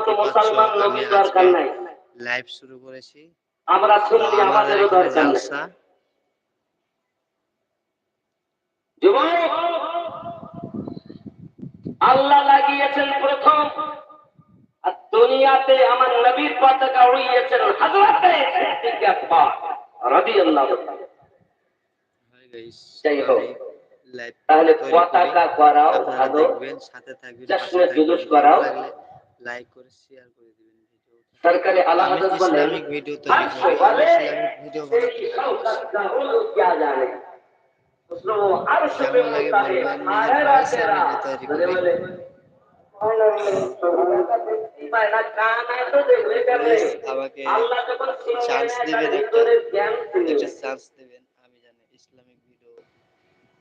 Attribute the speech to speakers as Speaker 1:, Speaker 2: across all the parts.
Speaker 1: মতো মুসলমান
Speaker 2: আমি
Speaker 1: দরকার নাই।
Speaker 2: লাইভ শুরু করেছি।
Speaker 1: আমরা শুনলি আমাদেরও দরকার নাই। যুবক আল্লাহ লাগিয়েছেন প্রথম। আর দুনিয়াতে আমার নবীর পতাকা উড়িয়েছেন সিদ্দিক আকবর রাদিয়াল্লাহু তাআলা। যাই হোক। তাহলে পতাকা করাও ভালো।
Speaker 2: সাথে থাকবেন।
Speaker 1: জুলুস করাও।
Speaker 2: লাগলে লাইক করে শেয়ার করে দিবেন ভিডিওটা
Speaker 1: সরকারে আলা
Speaker 2: আমি
Speaker 1: হযরত বলেন
Speaker 2: ইসলামিক ভিডিও তৈরি
Speaker 1: हर
Speaker 2: করি আমি
Speaker 1: वाले
Speaker 2: ইসলামিক ভিডিও বানাতে ভালোবাসি
Speaker 1: का उल क्या जाने उसको वो अर्श पे
Speaker 2: কেমন লাগে
Speaker 1: होता है
Speaker 2: বলবেন নিজের
Speaker 1: आएगा
Speaker 2: ভয়েসে
Speaker 1: तेरा
Speaker 2: আমি এটা তৈরি
Speaker 1: बोले
Speaker 2: করি
Speaker 1: बोले ना कान है तो देख ले कर ले
Speaker 2: Please আমাকে
Speaker 1: আল্লাহ যখন সিনে
Speaker 2: চান্স
Speaker 1: নেয়,
Speaker 2: দিবেন
Speaker 1: তার
Speaker 2: একটা
Speaker 1: ভিতরে জ্ঞান ছিল।
Speaker 2: একটা চান্স দিবেন আমি জানি ইসলামিক ভিডিও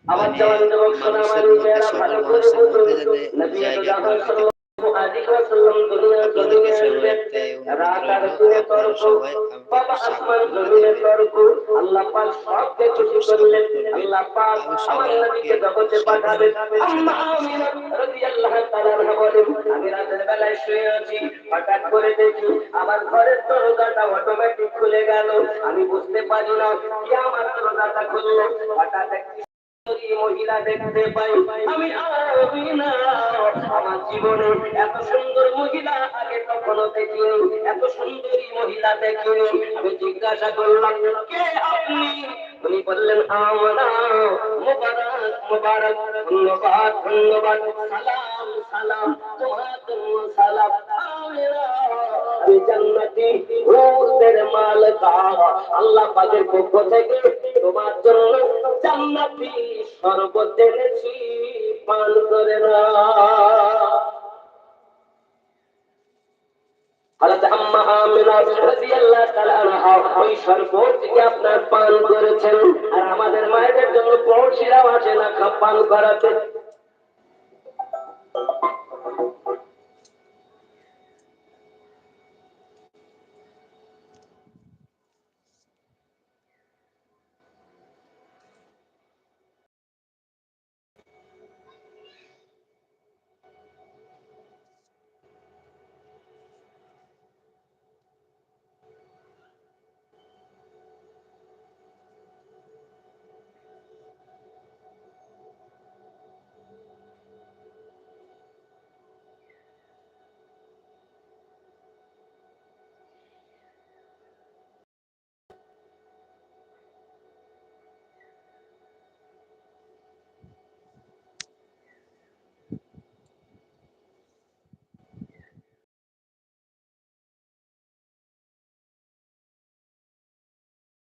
Speaker 1: আমার
Speaker 2: মানে
Speaker 1: জওয়ান যুবক সোনা
Speaker 2: মানুষের
Speaker 1: মানি
Speaker 2: মধ্যে
Speaker 1: মেয়েরা
Speaker 2: সকল
Speaker 1: ভালো করে
Speaker 2: মানুষের
Speaker 1: বুঝুন।
Speaker 2: মধ্যে যেন
Speaker 1: নবী
Speaker 2: জায়গা
Speaker 1: হঠাৎ করে দেখি আমার ঘরের দরজাটা অটোমেটিক খুলে গেল আমি বুঝতে পারি না কি আমার দরজাটা খুললো হঠাৎ মহিলা দেখতে পাই আমি আমার জীবনে এত সুন্দর মহিলা আগে কখনো দেখিনি, এত সুন্দরী মহিলা দেখিনি। আমি জিজ্ঞাসা করলাম, কে আপনি? উনি বললেন, আমরা মোবারক ধন্যবাদ ধন্যবাদ। সালাম সালাম তোমার জন্য সালাম আমি জান্নাতি পক্ষ থেকে তোমার জন্য জান্নাতি শরবত পান করে না আপনার পান করেছেন। আর আমাদের মায়েদের জন্য পড়শিরাও আছে না পান করাতে।